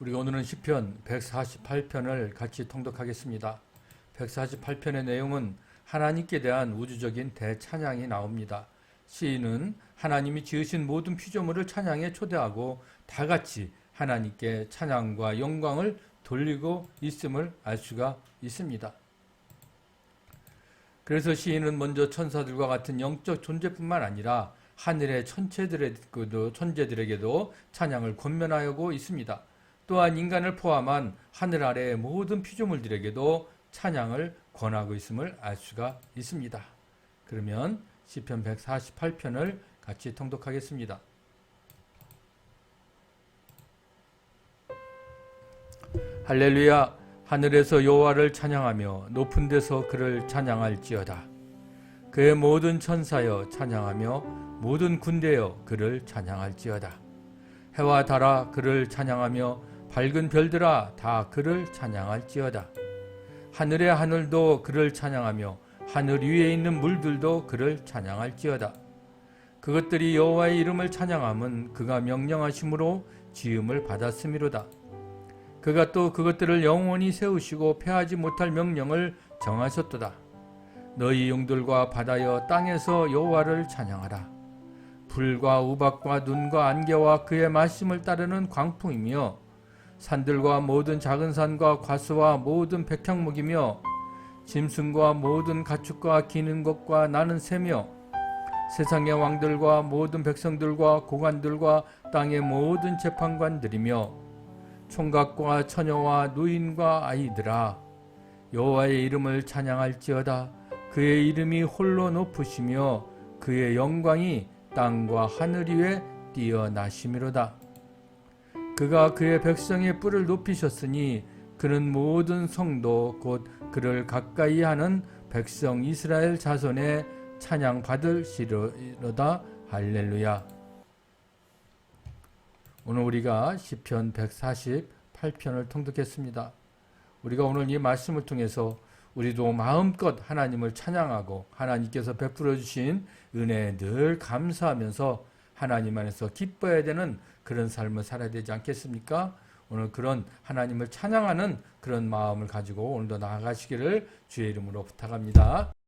우리가 오늘은 시편 148편을 같이 통독하겠습니다. 148편의 내용은 하나님께 대한 우주적인 대찬양이 나옵니다. 시인은 하나님이 지으신 모든 피조물을 찬양에 초대하고 다 같이 하나님께 찬양과 영광을 돌리고 있음을 알 수가 있습니다. 그래서 시인은 먼저 천사들과 같은 영적 존재뿐만 아니라 하늘의 천체들에게도 천재들에게도 찬양을 권면하고 있습니다. 또한 인간을 포함한 하늘 아래의 모든 피조물들에게도 찬양을 권하고 있음을 알 수가 있습니다. 그러면 시편 148편을 같이 통독하겠습니다. 할렐루야 하늘에서 여호와를 찬양하며 높은 데서 그를 찬양할지어다. 그의 모든 천사여 찬양하며 모든 군대여 그를 찬양할지어다. 해와 달아 그를 찬양하며 밝은 별들아 다 그를 찬양할지어다. 하늘의 하늘도 그를 찬양하며 하늘 위에 있는 물들도 그를 찬양할지어다. 그것들이 여호와의 이름을 찬양함은 그가 명령하심으로 지음을 받았음이로다. 그가 또 그것들을 영원히 세우시고 패하지 못할 명령을 정하셨도다. 너희 용들과 바다여 땅에서 여호와를 찬양하라. 불과 우박과 눈과 안개와 그의 말씀을 따르는 광풍이며 산들과 모든 작은 산과 과수와 모든 백향목이며 짐승과 모든 가축과 기는 것과 나는 새며 세상의 왕들과 모든 백성들과 고관들과 땅의 모든 재판관들이며 총각과 처녀와 노인과 아이들아 여호와의 이름을 찬양할지어다. 그의 이름이 홀로 높으시며 그의 영광이 땅과 하늘 위에 뛰어나심이로다 그가 그의 백성의 뿔을 높이셨으니 그는 모든 성도 곧 그를 가까이 하는 백성 이스라엘 자손의 찬양 받을시로다 할렐루야 오늘 우리가 시편 148편을 통독했습니다. 우리가 오늘 이 말씀을 통해서 우리도 마음껏 하나님을 찬양하고 하나님께서 베풀어 주신 은혜에 늘 감사하면서 하나님 안에서 기뻐해야 되는 그런 삶을 살아야 되지 않겠습니까? 오늘 그런 하나님을 찬양하는 그런 마음을 가지고 오늘도 나아가시기를 주의 이름으로 부탁합니다.